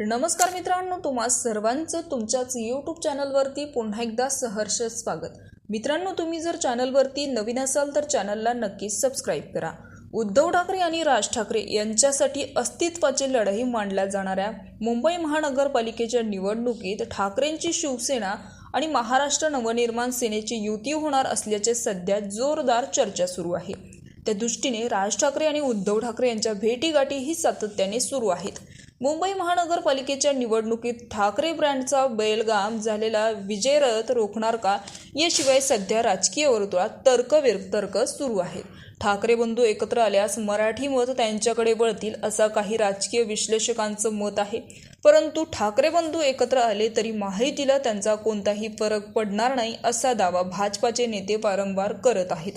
नमस्कार मित्रांनो तुम्हा सर्वांचं तुमच्याच यूट्यूब चॅनलवरती पुन्हा एकदा सहर्ष स्वागत. मित्रांनो तुम्ही जर चॅनलवरती नवीन असाल तर चॅनलला नक्कीच सबस्क्राईब करा. उद्धव ठाकरे आणि राज ठाकरे यांच्यासाठी अस्तित्वाची लढाई मांडल्या जाणाऱ्या मुंबई महानगरपालिकेच्या निवडणुकीत ठाकरेंची शिवसेना आणि महाराष्ट्र नवनिर्माण सेनेची युती होणार असल्याचे सध्या जोरदार चर्चा सुरू आहे. त्या दृष्टीने राज ठाकरे आणि उद्धव ठाकरे यांच्या भेटीगाठीही सातत्याने सुरू आहेत. मुंबई महानगरपालिकेच्या निवडणुकीत ठाकरे ब्रँडचा बैलगाम झालेला विजयरथ रोखणार का? याशिवाय सध्या राजकीय वर्तुळात तर्क सुरू आहे. ठाकरे बंधू एकत्र आल्यास मराठी मत त्यांच्याकडे वळतील असा काही राजकीय विश्लेषकांचं मत आहे. परंतु ठाकरे बंधू एकत्र आले तरी माहितीला त्यांचा कोणताही फरक पडणार नाही असा दावा भाजपाचे नेते वारंवार करत आहेत.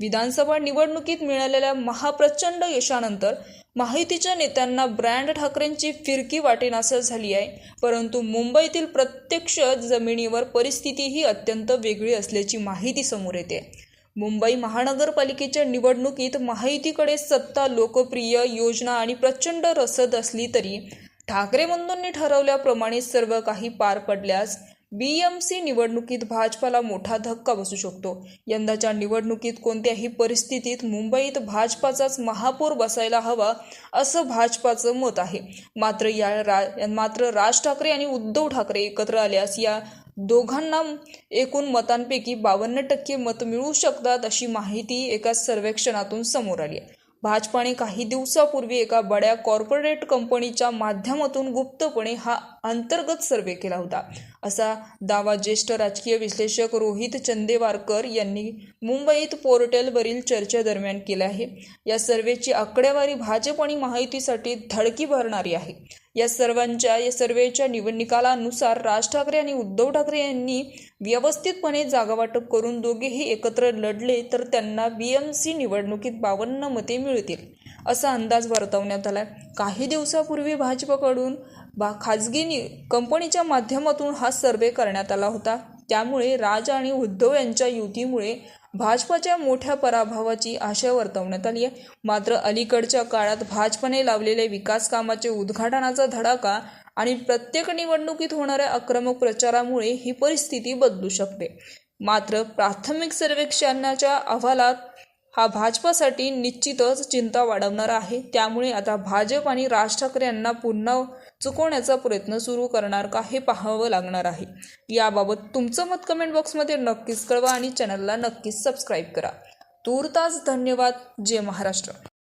विधानसभा निवडणुकीत मिळालेल्या महाप्रचंड यशानंतर माहितीच्या नेत्यांना ब्रँड ठाकरेंची फिरकी वाटेनासा झाली आहे. परंतु मुंबईतील प्रत्यक्ष जमिनीवर परिस्थिती ही अत्यंत वेगळी असल्याची माहिती समोर येते. मुंबई महानगरपालिकेच्या निवडणुकीत माहितीकडे सत्ता लोकप्रिय योजना आणि प्रचंड रसद असली तरी ठाकरे बंधूंनी ठरवल्याप्रमाणे सर्व काही पार पडल्यास बी एम सी निवडणुकीत भाजपाला मोठा धक्का बसू शकतो. यंदाच्या निवडणुकीत कोणत्याही परिस्थितीत मुंबईत भाजपाचाच महापौर बसायला हवा असं भाजपाचं मत आहे. मात्र या रा मात्र राज ठाकरे आणि उद्धव ठाकरे एकत्र आल्यास या दोघांना एकूण मतांपैकी बावन्न टक्के मत मिळू शकतात अशी माहिती एका सर्वेक्षणातून समोर आली आहे. भाजपाने काही दिवसापूर्वी एका बड्या कॉर्पोरेट कंपनीच्या माध्यमातून गुप्तपणे हा अंतर्गत सर्वे केला होता. असा दावा ज्येष्ठ राजकीय विश्लेषक रोहित चंदेवारकर यांनी मुंबईत पोर्टलवरील चर्चेदरम्यान केला आहे. या सर्वेची आकडेवारी भाजप आणि माहितीसाठी धडकी भरणारी आहे. या सर्वांच्या या सर्वेच्या निवडणुकालानुसार राज ठाकरे आणि उद्धव ठाकरे यांनी व्यवस्थितपणे जागावाटप करून दोघेही एकत्र लढले तर त्यांना बी एम सी निवडणुकीत बावन्न मते मिळतील असा अंदाज वर्तवण्यात आला काही दिवसापूर्वी भाजपकडून बा खाजगी नि कंपनीच्या माध्यमातून हा सर्वे करण्यात आला होता. त्यामुळे राज आणि उद्धव यांच्या युतीमुळे भाजपाच्या मोठ्या पराभवाची आशा वर्तवण्यात आली आहे. मात्र अलीकडच्या काळात भाजपने लावलेले विकास कामाचे उद्घाटनाचा धडाका आणि प्रत्येक निवडणुकीत होणाऱ्या आक्रमक प्रचारामुळे ही परिस्थिती बदलू शकते. मात्र प्राथमिक सर्वेक्षणाच्या अहवालात हा भाजपासाठी निश्चितच चिंता वाढवणारा आहे. त्यामुळे आता भाजप आणि राज ठाकरे यांना पुन्हा चुकवण्याचा प्रयत्न सुरू करणार का हे पाहावं लागणार आहे. याबाबत तुमचं मत कमेंट बॉक्समध्ये नक्कीच कळवा आणि चॅनलला नक्कीच सबस्क्राईब करा. तूर्तास धन्यवाद. जय महाराष्ट्र.